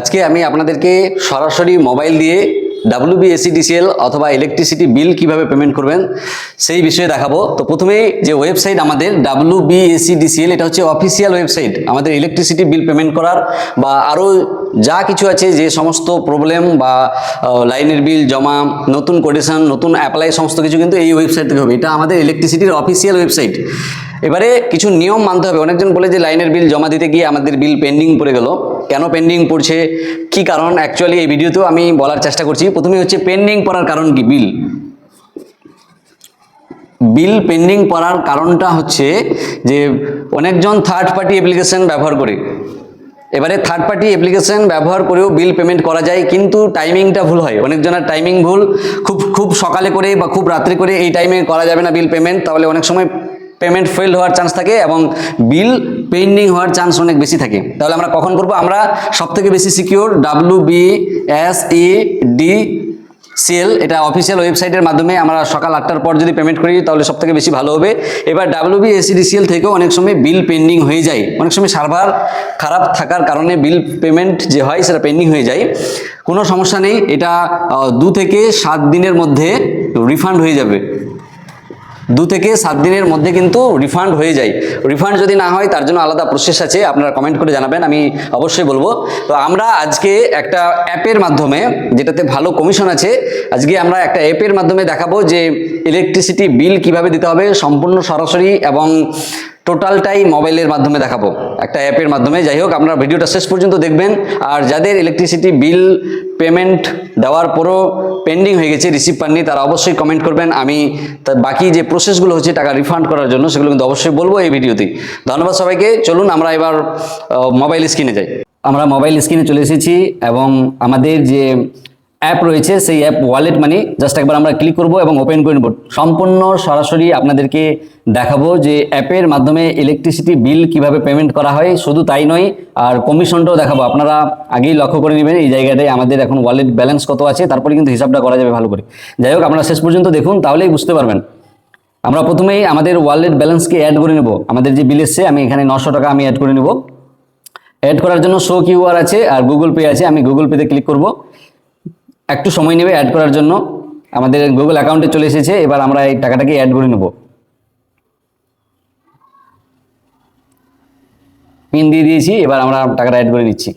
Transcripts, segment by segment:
আজকে আমি আপনাদেরকে সরাসরি মোবাইল দিয়ে ডাব্লিউবিএসিডিসিএল অথবা ইলেকট্রিসিটি বিল কীভাবে পেমেন্ট করবেন, সেই বিষয়ে দেখাবো। তো প্রথমেই যে ওয়েবসাইট আমাদের ডাব্লিউবিএসিডিসিএল এটা হচ্ছে অফিসিয়াল ওয়েবসাইট আমাদের ইলেকট্রিসিটি বিল পেমেন্ট করার বা আরও যা কিছু আছে, যে সমস্ত প্রবলেম বা লাইনের বিল জমা, নতুন কোটেশন নতুন অ্যাপ্লাই সমস্ত কিছু কিন্তু এই ওয়েবসাইট থেকে হবে। এটা আমাদের ইলেকট্রিসিটির অফিসিয়াল ওয়েবসাইট এবারে কিছু নিয়ম মানতে হবে। অনেকজন বলে যে লাইনের বিল জমা দিতে গিয়ে আমাদের বিল পেন্ডিং পড়ে গেল। কেন পেন্ডিং পড়ছে? কি কারণ? অ্যাকচুয়ালি এই ভিডিওতেও আমি বলার চেষ্টা করছি। প্রথমে হচ্ছে পেন্ডিং পড়ার কারণ কি? বিল বিল পেন্ডিং পড়ার কারণটা হচ্ছে যে অনেকজন থার্ড পার্টি অ্যাপ্লিকেশন ব্যবহার করে। এবারে থার্ড পার্টি অ্যাপ্লিকেশন ব্যবহার করেও বিল পেমেন্ট করা যায়, কিন্তু টাইমিংটা ভুল হয়। অনেকজনের টাইমিং ভুল। খুব খুব সকালে করে বা খুব রাত্রে করে এই টাইমে করা যাবে না বিল পেমেন্ট তাহলে অনেক সময় পেমেন্ট ফেল হওয়ার চান্স থাকে এবং বিল পেন্ডিং হওয়ার চান্স অনেক বেশি থাকে। তাহলে আমরা কখন করব? আমরা সবথেকে বেশি secure W B S E D CL এটা অফিসিয়াল ওয়েবসাইটের মাধ্যমে আমরা সকাল আটটার পর যদি পেমেন্ট করি, তাহলে সব থেকে বেশি ভালো হবে। এবার ডাব্লিউবি এসিডিসিএল থেকেও অনেক সময় বিল পেন্ডিং হয়ে যায়। অনেক সময় সার্ভার খারাপ থাকার কারণে বিল পেমেন্ট যে হয়, সেটা পেন্ডিং হয়ে যায়। কোনো সমস্যা নেই, এটা দু থেকে সাত দিনের মধ্যে রিফান্ড হয়ে যাবে। দু থেকে সাত দিনের মধ্যে কিন্তু রিফান্ড হয়ে যায়। রিফান্ড যদি না হয়, তার জন্য আলাদা প্রসেস আছে, আপনারা কমেন্ট করে জানাবেন, আমি অবশ্যই বলব। তো আমরা আজকে একটা অ্যাপের মাধ্যমে, যেটাতে ভালো কমিশন আছে, আজকে আমরা একটা অ্যাপের মাধ্যমে দেখাবো যে ইলেকট্রিসিটি বিল কীভাবে দিতে হবে, সম্পূর্ণ সরাসরি এবং টোটালটাই মোবাইলের মাধ্যমে দেখাবো। একটা অ্যাপের মাধ্যমে। যাই হোক, আপনারা ভিডিওটা শেষ পর্যন্ত দেখবেন। আর যাদের ইলেকট্রিসিটি বিল পেমেন্ট দেওয়ার পরও পেন্ডিং হয়ে গেছে রিসিভ পাননি, তারা অবশ্যই কমেন্ট করবেন। আমি তার বাকি যে প্রসেসগুলো হচ্ছে, টাকা রিফান্ড করার জন্য সেগুলো কিন্তু অবশ্যই বলব এই ভিডিওতে। ধন্যবাদ সবাইকে। চলুন, আমরা এবার মোবাইল স্ক্রিনে যাই। আমরা মোবাইল স্ক্রিনে চলে এসেছি এবং আমাদের যে অ্যাপ রয়েছে, সেই অ্যাপ ওয়ালেট মানি জাস্ট একবার আমরা ক্লিক করব এবং ওপেন করে নেব। সম্পূর্ণ সরাসরি আপনাদেরকে দেখাবো যে অ্যাপের মাধ্যমে ইলেকট্রিসিটি বিল কীভাবে পেমেন্ট করা হয়, শুধু তাই নয়, আর কমিশনটাও দেখাবো। আপনারা আগেই লক্ষ্য করে নেবেন এই জায়গাটায় আমাদের এখন ওয়ালেট ব্যালেন্স কত আছে, তারপরে কিন্তু হিসাবটা করা যাবে ভালো করে। যাই হোক আপনারা শেষ পর্যন্ত দেখুন, তাহলেই বুঝতে পারবেন। আমরা প্রথমেই আমাদের ওয়ালেট ব্যালেন্সকে অ্যাড করে নেব। আমাদের যে বিল এসছে, আমি এখানে নশো টাকা আমি অ্যাড করে নেব। অ্যাড করার জন্য শো কিউআর আছে আর গুগল পে আছে, আমি গুগল পেতে ক্লিক করব। একটু সময় নেবে অ্যাড করার জন্য। আমাদের গুগল অ্যাকাউন্টে চলে এসেছে এবার আমরা এই টাকাটাকে অ্যাড করে নেব। পিন দিয়ে দিয়েছি এবার আমরা টাকাটা অ্যাড করে নিচ্ছি।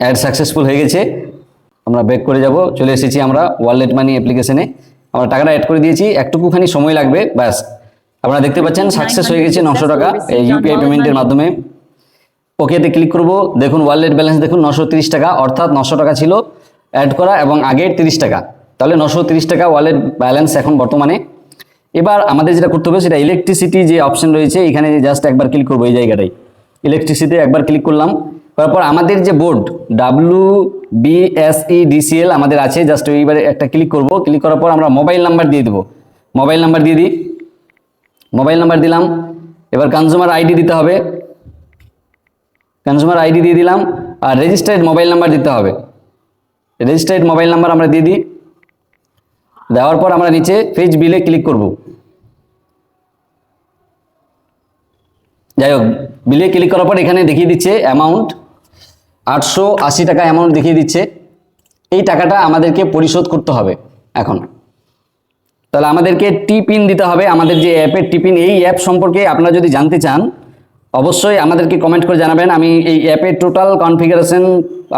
অ্যাড সাকসেসফুল হয়ে গেছে। আমরা ব্যাক করে যাব চলে এসেছি আমরা ওয়ালেট মানি অ্যাপ্লিকেশনে আমরা টাকাটা অ্যাড করে দিয়েছি একটুকুখানি সময় লাগবে ব্যাস। আপনারা দেখতে পাচ্ছেন সাকসেস হয়ে গেছে নশো টাকা। এই ইউপিআই পেমেন্টের মাধ্যমে। ওকেতে ক্লিক করব দেখুন ওয়ালেট ব্যালেন্স দেখুন নশো তিরিশ টাকা অর্থাৎ নশো টাকা ছিল। অ্যাড করা এবং আগের তিরিশ টাকা। তাহলে নশো তিরিশ টাকা ওয়ালেট ব্যালেন্স এখন বর্তমানে। এবার আমাদের যেটা করতে হবে, সেটা ইলেকট্রিসিটি যে অপশন রয়েছে, এখানে জাস্ট একবার ক্লিক করব এই জায়গাটায়। ইলেকট্রিসিটি একবার ক্লিক করলাম। তারপর আমাদের যে বোর্ড ডাব্লু বিএসই ডিসিএল আমাদের আছে জাস্ট এইবারে একটা ক্লিক করব। ক্লিক করার পর আমরা মোবাইল নাম্বার দিয়ে দেবো। মোবাইল নাম্বার দিয়ে দিই। মোবাইল নাম্বার দিলাম। এবার কনজিউমার আইডি দিতে হবে। কনজিউমার আইডি দিয়ে দিলাম। আর রেজিস্টার্ড মোবাইল নাম্বার দিতে হবে। রেজিস্টার্ড মোবাইল নাম্বার আমরা দিয়ে দিই। দেওয়ার পর আমরা নিচে ফেজ বিলে ক্লিক করব। যাই হোক বিলে ক্লিক করার পর এখানে দেখিয়ে দিচ্ছে অ্যামাউন্ট আটশো আশি টাকা অ্যামাউন্ট দেখিয়ে দিচ্ছে। এই টাকাটা আমাদেরকে পরিশোধ করতে হবে এখন। তাহলে আমাদেরকে টিপিন দিতে হবে। আমাদের যে অ্যাপের টিপিন এই অ্যাপ সম্পর্কে আপনারা যদি জানতে চান, অবশ্যই আমাদেরকে কমেন্ট করে জানাবেন। আমি এই অ্যাপের টোটাল কনফিগারেশন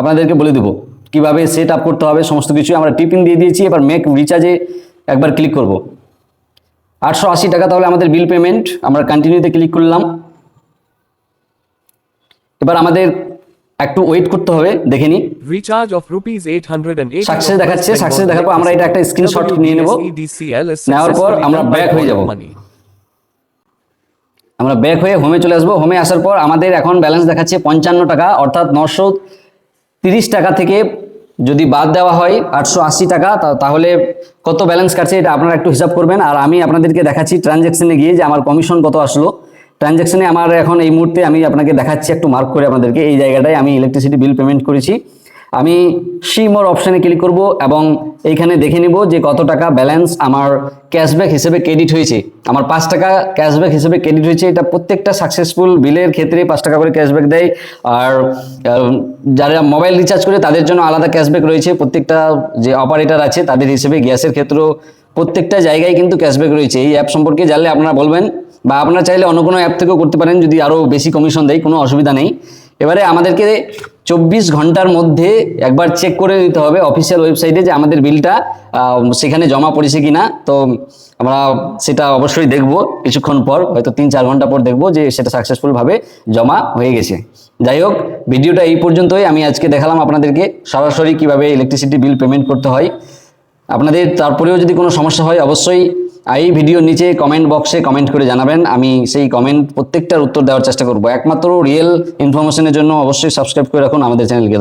আপনাদেরকে বলে দেবো। কীভাবে সেট আপ করতে হবে সমস্ত কিছু আমরা টিপিন দিয়ে দিয়েছি। এবার মেক রিচার্জে একবার ক্লিক করব। আটশো আশি টাকা তাহলে আমাদের বিল পেমেন্ট আমরা কন্টিনিউতে ক্লিক করলাম। এবার আমাদের একটু ওয়েট করতে হবে দেখে নিই। Recharge of rupees 880 Success দেখাচ্ছে, সাকসেস দেখার পর আমরা এটা একটা স্ক্রিনশট নিয়ে নেব। নেওয়ার পর আমরা back হয়ে যাব। আমরা ব্যাক হয়ে হোমে চলে আসব। হোমে আসার পর আমাদের এখন ব্যালেন্স দেখাচ্ছে পঞ্চান্ন টাকা অর্থাৎ নশো তিরিশ টাকা থেকে যদি বাদ দেওয়া হয় আটশো আশি টাকা তাহলে কত ব্যালেন্স কাটছে এটা আপনারা একটু হিসাব করবেন। আর আমি আপনাদেরকে দেখাচ্ছি ট্রানজ্যাকশানে গিয়ে যে আমার কমিশন কত আসলো। ট্রানজ্যাকশানে আমার এখন এই মুহূর্তে আমি আপনাকে দেখাচ্ছি, একটু মার্ক করে আপনাদেরকে। এই জায়গাটায় আমি ইলেকট্রিসিটি বিল পেমেন্ট করেছি। আমি সি মোর অপশানে ক্লিক করব এবং এইখানে দেখে নিব যে কত টাকা ব্যালেন্স আমার ক্যাশব্যাক হিসেবে ক্রেডিট হয়েছে। আমার পাঁচ টাকা ক্যাশব্যাক হিসেবে ক্রেডিট হয়েছে, এটা প্রত্যেকটা সাকসেসফুল বিলের ক্ষেত্রে পাঁচ টাকা করে ক্যাশব্যাক দেয়। আর যারা মোবাইল রিচার্জ করে তাদের জন্য আলাদা ক্যাশব্যাক রয়েছে, প্রত্যেকটা যে অপারেটর আছে তাদের হিসেবে গ্যাসের ক্ষেত্রেও প্রত্যেকটা জায়গায় কিন্তু ক্যাশব্যাক রয়েছে। এই অ্যাপ সম্পর্কে জানলে আপনারা বলবেন বা আপনারা চাইলে অন্য কোনো অ্যাপ থেকেও করতে পারেন, যদি আরও বেশি কমিশন দেয়, কোনো অসুবিধা নেই। এবারে আমাদেরকে চব্বিশ ঘণ্টার মধ্যে একবার চেক করে নিতে হবে অফিসিয়াল ওয়েবসাইটে যে আমাদের বিলটা সেখানে জমা পড়েছে কি না তো আমরা সেটা অবশ্যই দেখব। কিছুক্ষণ পর, হয়তো তিন চার ঘণ্টা পর দেখব যে সেটা সাকসেসফুলভাবে জমা হয়ে গেছে। যাই হোক ভিডিওটা এই পর্যন্তই। আমি আজকে দেখালাম আপনাদেরকে সরাসরি কীভাবে ইলেকট্রিসিটি বিল পেমেন্ট করতে হয়। আপনাদের তারপরেও যদি কোনো সমস্যা হয়, অবশ্যই এই ভিডিওর নিচে কমেন্ট বক্সে কমেন্ট করে জানাবেন। আমি সেই কমেন্ট প্রত্যেকটার উত্তর দেওয়ার চেষ্টা করব। একমাত্র রিয়েল ইনফরমেশনের জন্য অবশ্যই সাবস্ক্রাইব করে রাখুন আমাদের চ্যানেলকে